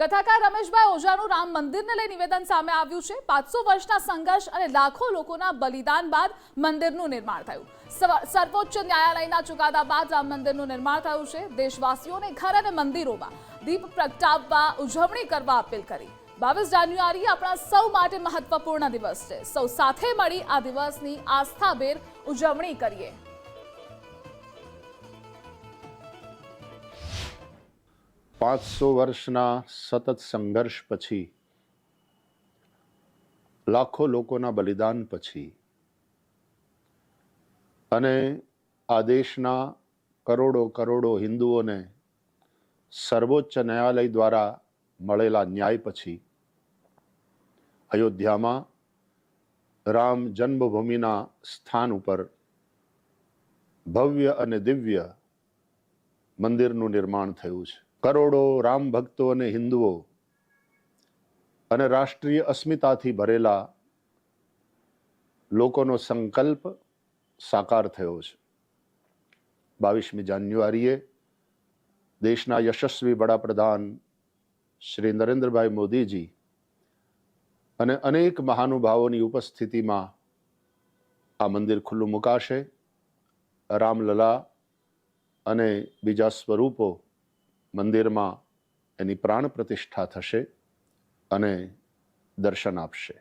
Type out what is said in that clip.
કથાકાર રમેશભાઈ ઓઝાનું રામ મંદિરને લઈ નિવેદન સામે આવ્યું છે. પાંચસો વર્ષના સંઘર્ષ અને લાખો લોકોના બલિદાન બાદ મંદિરનું નિર્માણ થયું. સર્વોચ્ચ ન્યાયાલયના ચુકાદા બાદ રામ મંદિરનું નિર્માણ થયું છે. દેશવાસીઓને ઘર અને મંદિરોમાં દીપ પ્રગટાવવા, ઉજવણી કરવા અપીલ કરી. બાવીસ જાન્યુઆરી આપણા સૌ માટે મહત્વપૂર્ણ દિવસ છે. સૌ સાથે મળી આ દિવસની આસ્થાભેર ઉજવણી કરીએ. પાંચસો વર્ષના સતત સંઘર્ષ પછી, લાખો લોકોના બલિદાન પછી અને આ દેશના કરોડો કરોડો હિન્દુઓને સર્વોચ્ચ ન્યાયાલય દ્વારા મળેલા ન્યાય પછી, અયોધ્યામાં રામ જન્મભૂમિના સ્થાન ઉપર ભવ્ય અને દિવ્ય મંદિરનું નિર્માણ થયું છે. કરોડો રામ ભક્તો અને હિન્દુઓ અને રાષ્ટ્રીય અસ્મિતાથી ભરેલા લોકોનો સંકલ્પ સાકાર થયો છે. બાવીસમી જાન્યુઆરીએ દેશના યશસ્વી વડાપ્રધાન શ્રી નરેન્દ્રભાઈ મોદીજી અને અનેક મહાનુભાવોની ઉપસ્થિતિમાં આ મંદિર ખુલ્લું મુકાશે. રામલલા અને બીજા સ્વરૂપો મંદિરમાં એની પ્રાણ પ્રતિષ્ઠા થશે અને દર્શન આપશે.